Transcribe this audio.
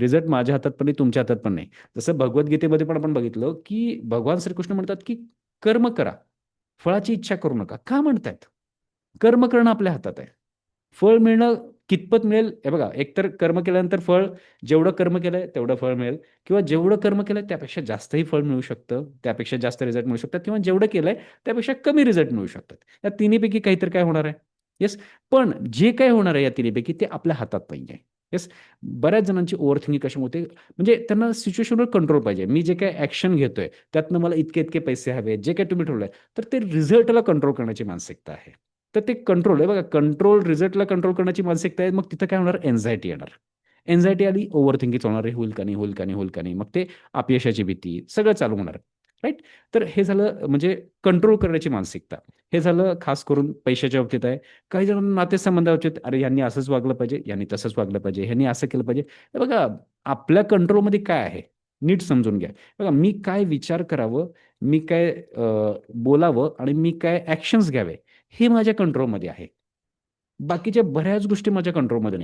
Result माझ्या हातात पण नाही तुमच्या हातात पण नाही. जसं भगवद्गीतेमध्ये पण आपण बघितलं की भगवान श्रीकृष्ण म्हणतात की कर्म करा फळाची इच्छा करू नका. का म्हणतायत? कर्म करणं आपल्या हातात आहे. फळ मिळणं कितपत मिळेल? हे बघा एकतर कर्म केल्यानंतर फळ जेवढं कर्म केलंय तेवढं फळ मिळेल. किंवा जेवढं कर्म केलंय त्यापेक्षा जास्तही फळ मिळू शकतं त्यापेक्षा जास्त रिझल्ट मिळू शकतात. किंवा जेवढं केलंय त्यापेक्षा कमी रिझल्ट मिळू शकतात. या तिन्हीपैकी काहीतरी काय होणार आहे? येस पण जे काय होणार आहे या तिन्हीपैकी ते आपल्या हातात पाहिजे. येस बऱ्याच जणांची ओव्हर थिंकिंग कशी होते? म्हणजे त्यांना सिच्युएशनवर कंट्रोल पाहिजे. मी जे काय ऍक्शन घेतोय त्यातनं मला इतके इतके पैसे हवे जे काय तुम्ही ठेवलंय तर ते रिझल्टला कंट्रोल करण्याची मानसिकता आहे. तर ते कंट्रोल आहे बघा कंट्रोल रिझल्टला कंट्रोल करण्याची मानसिकता आहे मग तिथं काय होणार? एन्झायटी येणार. एन्झायटी आली ओव्हर थिंकिंग होणार आहे होईल का नाही होईल का नाही होईल का नाही मग ते अपयशाची भीती सगळं चालू होणार. राईट तर हे झालं म्हणजे कंट्रोल करण्याची मानसिकता. हे झालं खास करून पैशाच्या बाबतीत आहे. काही जण नातेसंबंधाबाबतीत अरे यांनी असंच वागलं पाहिजे यांनी तसंच वागलं पाहिजे ह्यांनी असं केलं पाहिजे. बघा आपल्या कंट्रोलमध्ये काय आहे? नीट समजून घ्या. बघा मी काय विचार करावं मी काय बोलावं आणि मी काय ॲक्शन्स घ्यावे हे माझ्या कंट्रोलमध्ये आहे. बाकीच्या बऱ्याच गोष्टी माझ्या कंट्रोलमध्ये नाही.